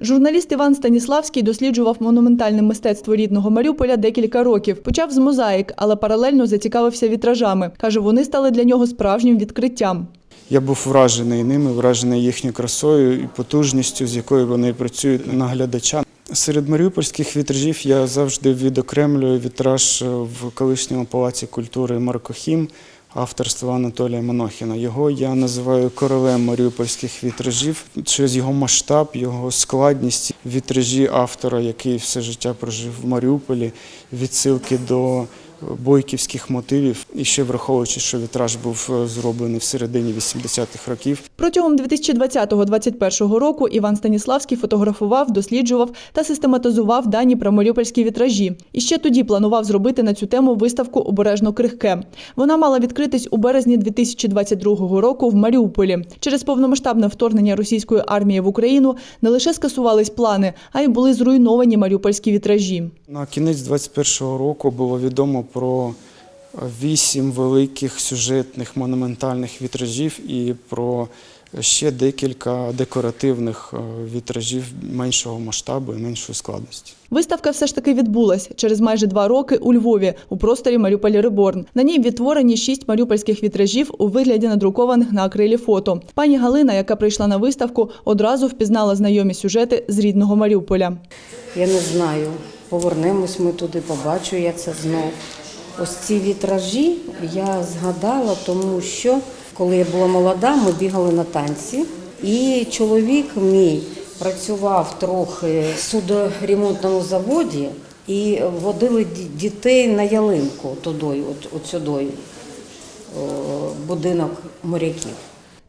Журналіст Іван Станіславський досліджував монументальне мистецтво рідного Маріуполя декілька років. Почав з мозаїк, але паралельно зацікавився вітражами. Каже, вони стали для нього справжнім відкриттям. Я був вражений ними, вражений їхньою красою і потужністю, з якою вони працюють на глядача. Серед маріупольських вітражів я завжди відокремлюю вітраж в колишньому палаці культури Маркохім авторства Анатолія Монохіна. Його я називаю королем маріупольських вітражів через його масштаб, його складність. Вітражі автора, який все життя прожив в Маріуполі, відсилки до бойківських мотивів. І ще враховуючи, що вітраж був е, зроблений в середині 80-х років. Протягом 2020-2021 року Іван Станіславський фотографував, досліджував та систематизував дані про маріупольські вітражі. І ще тоді планував зробити на цю тему виставку Обережно крихке. Вона мала відкритись у березні 2022 року в Маріуполі. Через повномасштабне вторгнення російської армії в Україну не лише скасувались плани, а й були зруйновані маріупольські вітражі. На кінець 21-го року було відомо про вісім великих сюжетних монументальних вітражів і про ще декілька декоративних е, вітражів меншого масштабу і меншої складності. Виставка все ж таки відбулась через майже два роки у Львові у просторі Маріуполь Реборн. На ній відтворені шість маріупольських вітражів у вигляді надрукованих на акрилі фото. Пані Галина, яка прийшла на виставку, одразу впізнала знайомі сюжети з рідного Маріуполя. Я не знаю. Повернемось ми туди, побачу я це знов. Ось ці вітражі я згадала, тому що коли я була молода, ми бігали на танці, і чоловік мій працював трохи в судоремонтному заводі і водили дітей на ялинку туди, от, от сюди, будинок моряків.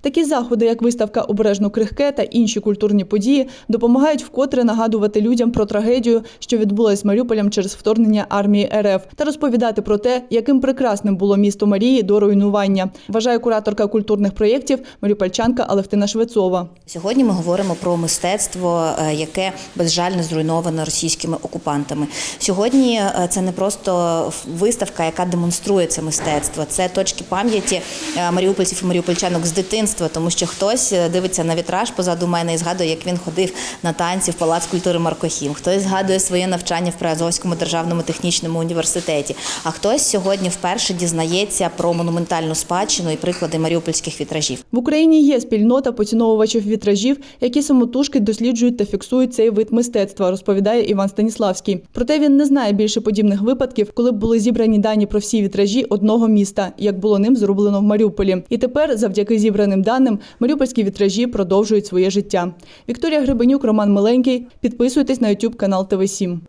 Такі заходи, як виставка Обережно крихке та інші культурні події, допомагають вкотре нагадувати людям про трагедію, що відбулась з Маріуполем через вторгнення армії РФ, та розповідати про те, яким прекрасним було місто Марії до руйнування. Вважає кураторка культурних проєктів Маріупольчанка Алевтина Швецова. Сьогодні ми говоримо про мистецтво, е, яке безжально зруйноване російськими окупантами. Сьогодні е, це не просто виставка, яка демонструє це мистецтво. Це точки пам'яті е, маріупольців і маріупольчанок з дитинства, тому що хтось е, дивиться на вітраж позаду мене і згадує, як він ходив на танці в палац культури Маркохім. Хтось згадує своє навчання в Приазовському державному технічному університеті. А хтось сьогодні вперше дізнається про монументальну спадщину і приклади маріупольських вітражів. В Україні є спільнота поціновувачів вітражів, які самотужки досліджують та фіксують цей вид мистецтва, розповідає Іван Станіславський. Проте він не знає більше подібних випадків, коли б були зібрані дані про всі вітражі одного міста, як було ним зроблено в Маріуполі. І тепер, завдяки зібраним даним, маріупольські вітражі продовжують своє життя. Вікторія Грибенюк, Роман Миленький. Підписуйтесь на YouTube канал ТВ 7